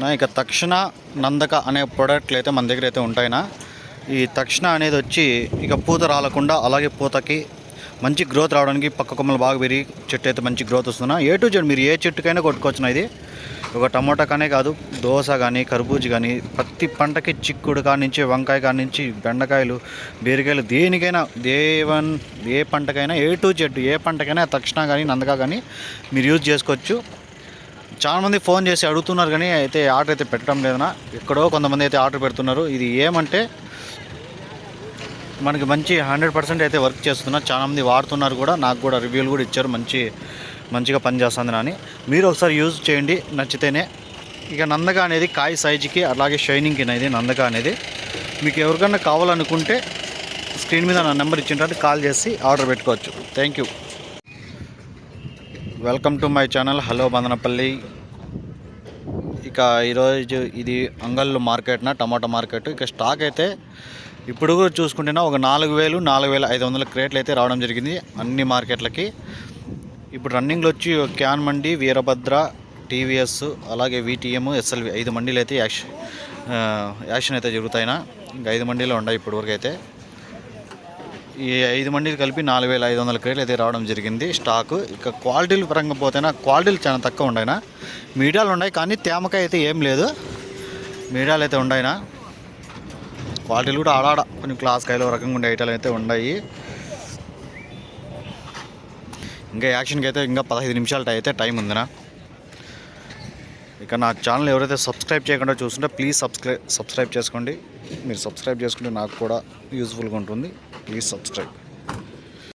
నా ఇక తక్షణ నందక అనే ప్రోడక్ట్లు అయితే మన దగ్గర అయితే ఉంటాయినా. ఈ తక్షణ అనేది వచ్చి ఇక పూత రాలకుండా అలాగే పూతకి మంచి గ్రోత్ రావడానికి పక్క కొమ్మలు బాగా పెరిగి చెట్టు అయితే మంచి గ్రోత్ వస్తున్నా ఏ టు జెడ్ మీరు ఏ చెట్టుకైనా కొట్టుకోవచ్చు ఇది? ఒక టమోటా కానే కాదు దోశ కానీ కర్బూజు కానీ ప్రతి పంటకి చిక్కుడు కాడి నుంచి వంకాయ కాడి నుంచి బెండకాయలు బీరకాయలు దేనికైనా దేవన్ ఏ పంటకైనా ఏ టు జెడ్ ఏ పంటకైనా తక్షణ కానీ నందక కానీ మీరు యూజ్ చేసుకోవచ్చు. చాలామంది ఫోన్ చేసి అడుగుతున్నారు కానీ అయితే ఆర్డర్ అయితే పెట్టడం లేదనా ఎక్కడో కొంతమంది అయితే ఆర్డర్ పెడుతున్నారు. ఇది ఏమంటే మనకి మంచి హండ్రెడ్ పర్సెంట్ అయితే వర్క్ చేస్తున్నా. చాలామంది వాడుతున్నారు కూడా. నాకు కూడా రివ్యూలు కూడా ఇచ్చారు. మంచి మంచిగా పనిచేస్తుంది అని మీరు ఒకసారి యూజ్ చేయండి. నచ్చితేనే. ఇక నందక అనేది కాయ సైజుకి అలాగే షైనింగ్కి అనేది నందక అనేది. మీకు ఎవరికన్నా కావాలనుకుంటే స్క్రీన్ మీద నా నెంబర్ ఇచ్చింటే కాల్ చేసి ఆర్డర్ పెట్టుకోవచ్చు. Thank you. Welcome to my channel hello Bandanapalli ఇక ఈరోజు ఇది అంగళ్ళు మార్కెట్న టమాటా మార్కెట్. ఇక స్టాక్ అయితే ఇప్పుడు కూడా చూసుకుంటేనా ఒక నాలుగు వేలు నాలుగు వేల ఐదు వందల క్రేట్లు అయితే రావడం జరిగింది అన్ని మార్కెట్లకి. ఇప్పుడు రన్నింగ్లో వచ్చి క్యాన్ మండి వీరభద్ర టీవీఎస్ అలాగే విటిఎం ఎస్ఎల్వి ఐదు మండీలు అయితే యాక్షన్ యాక్షన్ అయితే జరుగుతాయినా. ఇంకా ఐదు మండీలు ఉన్నాయి ఇప్పటివరకు అయితే. ఈ ఐదు మండీలు కలిపి నాలుగు వేల ఐదు వందల క్రేట్లు అయితే రావడం జరిగింది. స్టాక్ ఇక క్వాలిటీలు పరంగా పోతేనా క్వాలిటీలు చాలా తక్కువ ఉన్నాయినా మీడియాలు ఉన్నాయి కానీ తేమకాయ అయితే ఏం లేదు. మీడియాలు అయితే ఉన్నాయినా క్వాలిటీలు కూడా ఆడాడ కొన్ని క్లాస్ కాయలు రకంగా ఉండే ఐటాలు అయితే ఉన్నాయి ఇంకా యాక్షన్కి అయితే ఇంకా పదహైదు నిమిషాల అయితే టైం ఉందినా. ఇక నా ఛానల్ ఎవరైతే సబ్స్క్రైబ్ చేయకుండా చూస్తుంటే ప్లీజ్ సబ్స్క్రై సబ్స్క్రైబ్ చేసుకోండి. మీరు సబ్స్క్రైబ్ చేసుకుంటే నాకు కూడా యూజ్ఫుల్గా ఉంటుంది. Please subscribe